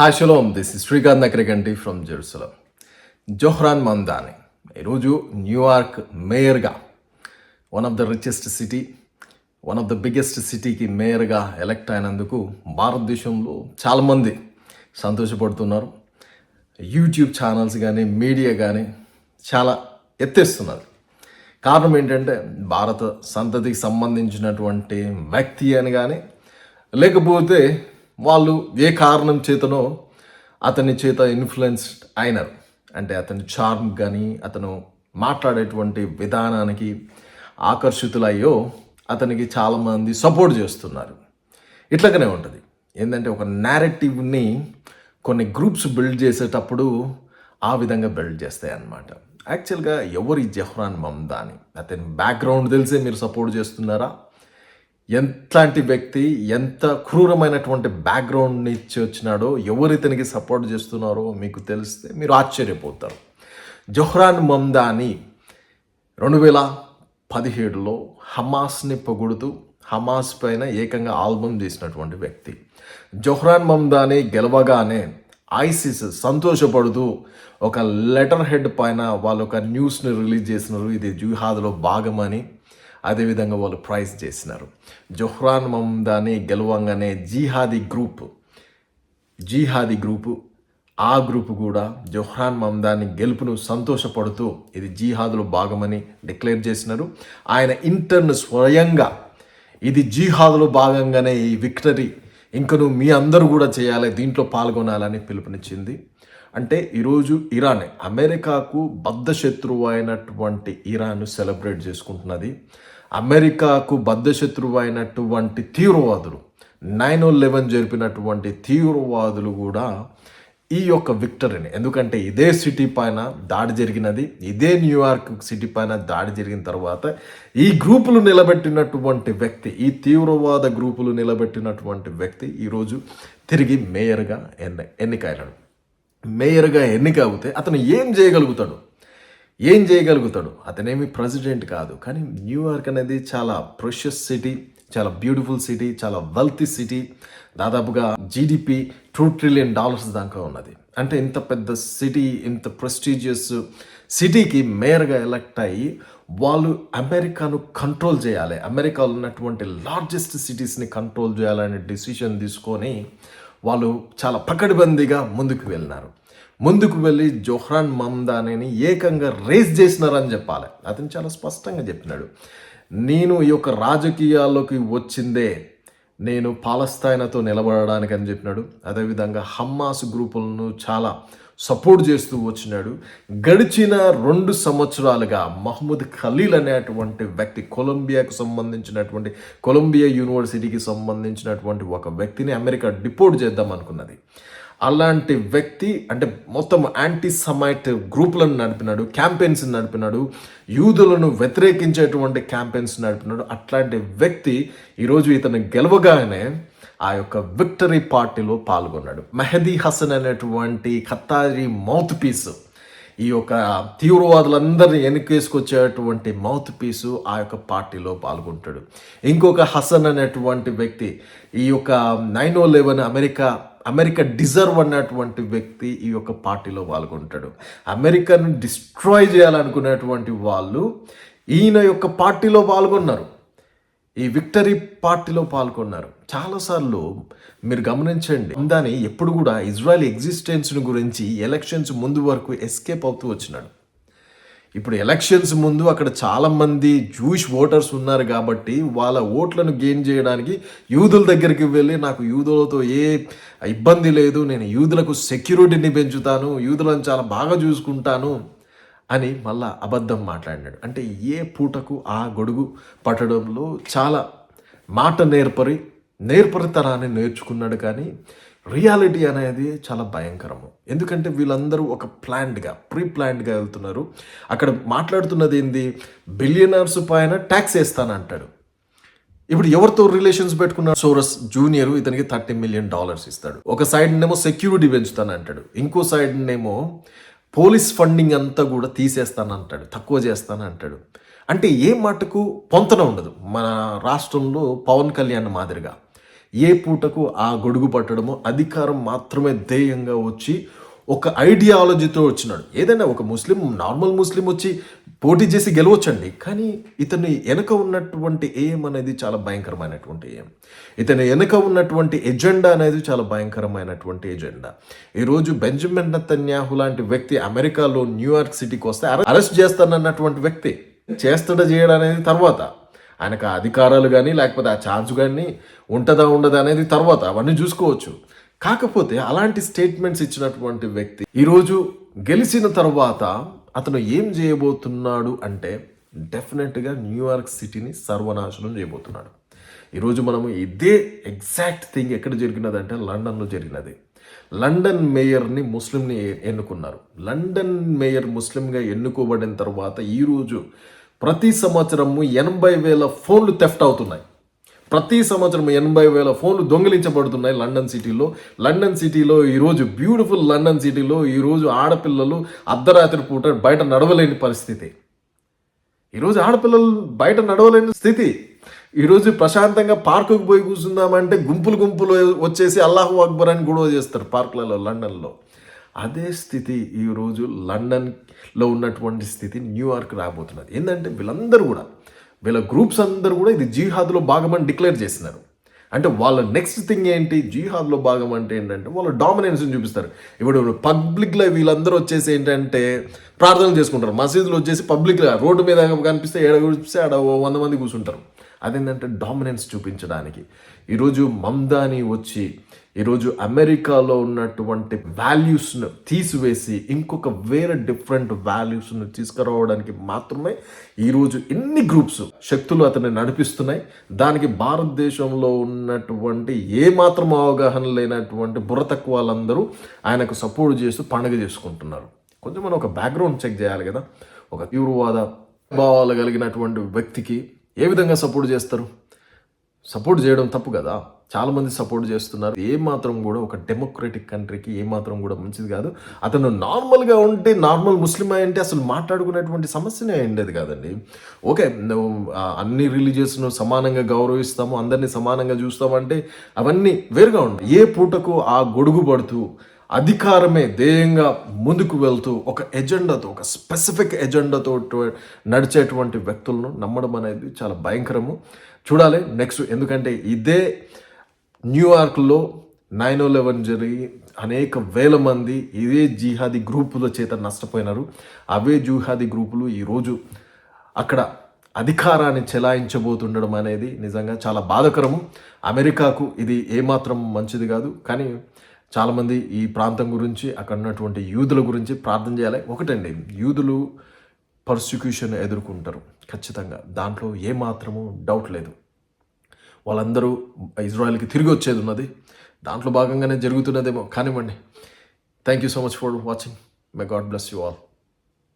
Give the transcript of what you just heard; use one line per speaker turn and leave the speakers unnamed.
Hi shalom. This is Srikanth Nakarikanti from Jerusalem Zohran Mamdani. ఈరోజు New York మేయర్గా one of the richest city one of the biggest సిటీకి మేయర్గా elect అయినందుకు భారతదేశంలో చాలామంది సంతోషపడుతున్నారు. యూట్యూబ్ ఛానల్స్ కానీ మీడియా కానీ చాలా ఎత్తేస్తున్నారు. కారణం ఏంటంటే భారత సంతతికి సంబంధించినటువంటి వ్యక్తి అని కానీ లేకపోతే వాళ్ళు ఏ కారణం చేతనో అతని చేత ఇన్ఫ్లుయెన్స్డ్ అయినారు. అంటే అతని చార్మ్ కానీ అతను మాట్లాడేటువంటి విధానానికి ఆకర్షితులయ్యో అతనికి చాలామంది సపోర్ట్ చేస్తున్నారు. ఇట్లాగనే ఉంటుంది. ఏంటంటే ఒక నేరేటివ్ని కొన్ని గ్రూప్స్ బిల్డ్ చేసేటప్పుడు ఆ విధంగా బిల్డ్ చేస్తాయి అన్నమాట. యాక్చువల్గా ఎవరి జహ్రాన్ మమ్దాని? అతని బ్యాక్గ్రౌండ్ తెలిసే మీరు సపోర్ట్ చేస్తున్నారా? ఎంతలాంటి వ్యక్తి ఎంత క్రూరమైనటువంటి బ్యాక్గ్రౌండ్ ఇచ్చి వచ్చినాడో ఎవరు ఇతనికి సపోర్ట్ చేస్తున్నారో మీకు తెలిస్తే మీరు ఆశ్చర్యపోతారు. జొహ్రాన్ మమ్దాని రెండు వేల పదిహేడులో హమాస్ని పొగుడుతూ హమాస్ పైన ఏకంగా ఆల్బమ్ చేసినటువంటి వ్యక్తి. జొహ్రాన్ మమ్దాని గెలవగానే ఐసిస్ సంతోషపడుతూ ఒక లెటర్ హెడ్ పైన వాళ్ళు ఒక న్యూస్ని రిలీజ్ చేసినారు. ఇది జుహాద్లో భాగమని. అదేవిధంగా వాళ్ళు ప్రైజ్ చేసినారు. జొహ్రాన్ మమ్దాని గెలవంగానే జీహాదీ గ్రూప్ జీహాదీ గ్రూపు ఆ గ్రూప్ కూడా జొహ్రాన్ మమ్దాని గెలుపును సంతోషపడుతూ ఇది జీహాద్లో భాగమని డిక్లేర్ చేసినారు. ఆయన ఇంటర్న్ స్వయంగా ఇది జీహాద్లో భాగంగానే ఈ విక్టరీ ఇంకను మీ అందరూ కూడా చేయాలి దీంట్లో పాల్గొనాలని పిలుపునిచ్చింది. అంటే ఈరోజు ఇరాన్ అమెరికాకు బద్ధ శత్రువు అయినటువంటి ఇరాన్ సెలబ్రేట్ చేసుకుంటున్నది. అమెరికాకు బద్ధ శత్రువు అయినటువంటి తీవ్రవాదులు నైన్ లెవెన్ జరిపినటువంటి తీవ్రవాదులు కూడా ఈ యొక్క విక్టరీని ఎందుకంటే ఇదే సిటీ పైన దాడి జరిగినది ఇదే న్యూయార్క్ సిటీ పైన దాడి జరిగిన తర్వాత ఈ గ్రూపులు నిలబెట్టినటువంటి వ్యక్తి ఈ తీవ్రవాద గ్రూపులు నిలబెట్టినటువంటి వ్యక్తి ఈరోజు తిరిగి మేయర్గా ఎన్ని ఎన్నికైనాడు. మేయర్గా ఎన్నిక అవుతే అతను ఏం చేయగలుగుతాడు? ఏం చేయగలుగుతాడు? అతనేమి ప్రెసిడెంట్ కాదు. కానీ న్యూయార్క్ అనేది చాలా ప్రెషస్ సిటీ చాలా బ్యూటిఫుల్ సిటీ చాలా వెల్తీ సిటీ దాదాపుగా జీడిపి టూ ట్రిలియన్ డాలర్స్ దాకా ఉన్నది. అంటే ఇంత పెద్ద సిటీ ఇంత ప్రెస్టీజియస్ సిటీకి మేయర్గా ఎలక్ట్ అయ్యి వాళ్ళు అమెరికాను కంట్రోల్ చేయాలి. అమెరికాలో ఉన్నటువంటి లార్జెస్ట్ సిటీస్ని కంట్రోల్ చేయాలనే డిసిషన్ తీసుకొని వాళ్ళు చాలా పకడ్బందీగా ముందుకు వెళ్ళినారు. ముందుకు వెళ్ళి జోహ్రాన్ మమ్దానేని ఏకంగా రేస్ చేసినారని చెప్పాలి. అతను చాలా స్పష్టంగా చెప్పినాడు. నేను ఈ యొక్క రాజకీయాల్లోకి వచ్చిందే నేను పాలస్తాయినతో నిలబడడానికి అని చెప్పినాడు. అదేవిధంగా హమ్మాస్ గ్రూపులను చాలా సపోర్ట్ చేస్తూ వచ్చినాడు. గడిచిన రెండు సంవత్సరాలుగా మహమ్మద్ ఖలీల్ అనేటువంటి వ్యక్తి కొలంబియాకు సంబంధించినటువంటి కొలంబియా యూనివర్సిటీకి సంబంధించినటువంటి ఒక వ్యక్తిని అమెరికా డిపోర్ట్ చేద్దాం అనుకున్నది. అలాంటి వ్యక్తి అంటే మొత్తం యాంటీ సమైట్ గ్రూపులను నడిపినాడు క్యాంపెయిన్స్ నడిపినాడు యూదులను వ్యతిరేకించేటువంటి క్యాంపెయిన్స్ నడిపినాడు. అట్లాంటి వ్యక్తి ఈరోజు ఇతను గెలవగానే ఆ యొక్క విక్టరీ పార్టీలో పాల్గొన్నాడు. మెహదీ హసన్ అనేటువంటి ఖత్తారీ మౌత్ పీస్. ఈ యొక్క తీవ్రవాదులందరినీ వెనకేసుకొచ్చేటువంటి మౌత్ పీసు ఆ యొక్క పార్టీలో పాల్గొంటాడు. ఇంకొక హసన్ అనేటువంటి వ్యక్తి ఈ యొక్క nine oh eleven America America deserve అన్నటువంటి వ్యక్తి ఈ యొక్క పార్టీలో పాల్గొంటాడు. అమెరికాను డిస్ట్రాయ్ చేయాలనుకునేటువంటి వాళ్ళు ఈయన యొక్క పార్టీలో పాల్గొన్నారు. ఈ విక్టరీ పార్టీలో పాల్గొన్నారు. చాలాసార్లు మీరు గమనించండి దాని ఎప్పుడు కూడా ఇజ్రాయెల్ ఎగ్జిస్టెన్స్ని గురించి ఎలక్షన్స్ ముందు వరకు ఎస్కేప్ అవుతూ వచ్చినాడు. ఇప్పుడు ఎలక్షన్స్ ముందు అక్కడ చాలామంది జూయిష్ ఓటర్స్ ఉన్నారు కాబట్టి వాళ్ళ ఓట్లను గెయిన్ చేయడానికి యూదుల దగ్గరికి వెళ్ళి నాకు యూదులతో ఏ ఇబ్బంది లేదు నేను యూదులకు సెక్యూరిటీని పెంచుతాను యూదులను చాలా బాగా చూసుకుంటాను అని మళ్ళా అబద్ధం మాట్లాడినాడు. అంటే ఏ పూటకు ఆ గొడుగు పట్టడంలో చాలా మాట నేర్పరి నేర్పరితనాన్ని నేర్చుకున్నాడు కానీ రియాలిటీ అనేది చాలా భయంకరము. ఎందుకంటే వీళ్ళందరూ ఒక ప్లాన్డ్గా ప్రీ ప్లాన్డ్గా వెళ్తున్నారు. అక్కడ మాట్లాడుతున్నది ఏంది? బిలియనర్స్ పైన ట్యాక్స్ వేస్తానంటాడు. ఇప్పుడు ఎవరితో రిలేషన్స్ పెట్టుకున్నాడు? సోరస్ జూనియర్ ఇతనికి థర్టీ మిలియన్ డాలర్స్ ఇస్తాడు. ఒక సైడ్నేమో సెక్యూరిటీ పెంచుతానంటాడు. ఇంకో సైడ్నేమో పోలీస్ ఫండింగ్ అంతా కూడా తీసేస్తానంటాడు తక్కువ చేస్తానంటాడు. అంటే ఏ మాటకు పొంతన ఉండదు. మన రాష్ట్రంలో పవన్ కళ్యాణ్ మాదిరిగా ఏ పూటకు ఆ గొడుగు పట్టడము అధికారం మాత్రమే ధ్యేయంగా వచ్చి ఒక ఐడియాలజీతో వచ్చినాడు. ఏదైనా ఒక ముస్లిం నార్మల్ ముస్లిం వచ్చి పోటీ చేసి గెలవచ్చండి. కానీ ఇతని వెనక ఉన్నటువంటి ఏం అనేది చాలా భయంకరమైనటువంటి ఏం ఇతని వెనక ఉన్నటువంటి ఎజెండా అనేది చాలా భయంకరమైనటువంటి ఎజెండా ఈరోజు బెంజమిన్ నతన్యాహు లాంటి వ్యక్తి అమెరికాలో న్యూయార్క్ సిటీకి వస్తే అరెస్ట్ చేస్తానన్నటువంటి వ్యక్తి చేస్తాడా చేయడం అనేది తర్వాత. ఆయనకు అధికారాలు కానీ లేకపోతే ఆ ఛార్జ్ కానీ ఉంటుందా ఉండదా అనేది తర్వాత. అవన్నీ చూసుకోవచ్చు. కాకపోతే అలాంటి స్టేట్మెంట్స్ ఇచ్చినటువంటి వ్యక్తి ఈరోజు గెలిచిన తర్వాత అతను ఏం చేయబోతున్నాడు అంటే డెఫినెట్గా న్యూయార్క్ సిటీని సర్వనాశనం చేయబోతున్నాడు. ఈరోజు మనము ఇదే ఎగ్జాక్ట్ థింగ్ ఎక్కడ జరిగినదంటే లండన్లో జరిగినది. లండన్ మేయర్ని ముస్లింని ఎన్నుకున్నారు. లండన్ మేయర్ ముస్లింగా ఎన్నుకోబడిన తర్వాత ఈరోజు ప్రతి సంవత్సరము ఎనభై వేల ఫోన్లు తెఫ్ట్ అవుతున్నాయి. ప్రతి సంవత్సరం ఎనభై వేల ఫోన్లు దొంగిలించబడుతున్నాయి లండన్ సిటీలో. లండన్ సిటీలో ఈరోజు బ్యూటిఫుల్ లండన్ సిటీలో ఈరోజు ఆడపిల్లలు అర్ధరాత్రి పూట బయట నడవలేని పరిస్థితి. ఈరోజు ఆడపిల్లలు బయట నడవలేని స్థితి. ఈరోజు ప్రశాంతంగా పార్కుకు పోయి కూర్చుందామంటే గుంపులు గుంపులు వచ్చేసి అల్లాహు అక్బర్ అని గొడవ చేస్తారు పార్కులలో లండన్లో. అదే స్థితి ఈరోజు లండన్లో ఉన్నటువంటి స్థితి న్యూయార్క్ రాబోతున్నది. ఏంటంటే వీళ్ళందరూ కూడా వీళ్ళ గ్రూప్స్ అందరూ కూడా ఇది జీహాద్లో భాగమని డిక్లేర్ చేసినారు. అంటే వాళ్ళ నెక్స్ట్ థింగ్ ఏంటి? జీహాద్లో భాగం అంటే ఏంటంటే వాళ్ళ డామినెన్స్ని చూపిస్తారు. ఇప్పుడు పబ్లిక్లో వీళ్ళందరూ వచ్చేసి ఏంటంటే ప్రార్థనలు చేసుకుంటారు. మసీదులు వచ్చేసి పబ్లిక్గా రోడ్డు మీద కనిపిస్తే ఏడ కూర్చిస్తే ఆడ ఓ వంద మంది కూర్చుంటారు. అదేంటంటే డామినెన్స్ చూపించడానికి. ఈరోజు మమ్దాని వచ్చి ఈరోజు అమెరికాలో ఉన్నటువంటి వాల్యూస్ను తీసివేసి ఇంకొక వేరే డిఫరెంట్ వాల్యూస్ను తీసుకురావడానికి మాత్రమే ఈరోజు ఎన్ని గ్రూప్స్ శక్తులు అతన్ని నడిపిస్తున్నాయి. దానికి భారతదేశంలో ఉన్నటువంటి ఏ మాత్రం అవగాహన లేనటువంటి బుర్ర తక్కువ వాళ్ళందరూ ఆయనకు సపోర్ట్ చేస్తూ పండుగ చేసుకుంటున్నారు. కొంచెం మనం ఒక బ్యాక్గ్రౌండ్ చెక్ చేయాలి కదా. ఒక తీవ్రవాద భావాలు కలిగినటువంటి వ్యక్తికి ఏ విధంగా సపోర్ట్ చేస్తారు? సపోర్ట్ చేయడం తప్పు కదా? చాలామంది సపోర్ట్ చేస్తున్నారు. ఏ మాత్రం కూడా ఒక డెమోక్రటిక్ కంట్రీకి ఏ మాత్రం కూడా మంచిది కాదు. అతను నార్మల్గా ఉంటే నార్మల్ ముస్లిం అంటే అసలు మాట్లాడుకునేటువంటి సమస్యనే ఉండేది కాదండి. ఓకే అన్ని రిలీజియస్ను సమానంగా గౌరవిస్తాము అందరినీ సమానంగా చూస్తామంటే అవన్నీ వేరుగా ఉంటాయి ఏ పూటకు ఆ గొడుగు పడుతూ అధికారమే ధ్యేయంగా ముందుకు వెళ్తూ ఒక ఎజెండాతో ఒక స్పెసిఫిక్ ఎజెండాతో నడిచేటువంటి వ్యక్తులను నమ్మడం అనేది చాలా భయంకరము. చూడాలి నెక్స్ట్ ఎందుకంటే ఇదే న్యూయార్క్లో నైన్ లెవెన్ జరిగి అనేక వేల మంది ఇదే జిహాదీ గ్రూపుల చేత నష్టపోయినారు. అవే జిహాదీ గ్రూపులు ఈరోజు అక్కడ అధికారాన్ని చెలాయించబోతుండడం అనేది నిజంగా చాలా బాధకరము. అమెరికాకు ఇది ఏమాత్రం మంచిది కాదు. కానీ చాలామంది ఈ ప్రాంతం గురించి అక్కడ ఉన్నటువంటి యూదుల గురించి ప్రార్థన చేయాలి. ఒకటండి యూదులు పర్సిక్యూషన్ ఎదుర్కొంటారు. ఖచ్చితంగా దాంట్లో ఏమాత్రము డౌట్ లేదు. వాళ్ళందరూ ఇజ్రాయెల్కి తిరిగి వచ్చేది ఉన్నది. దాంట్లో భాగంగానే జరుగుతున్నదేమో. కానివ్వండి. Thank you so much for watching my God bless you all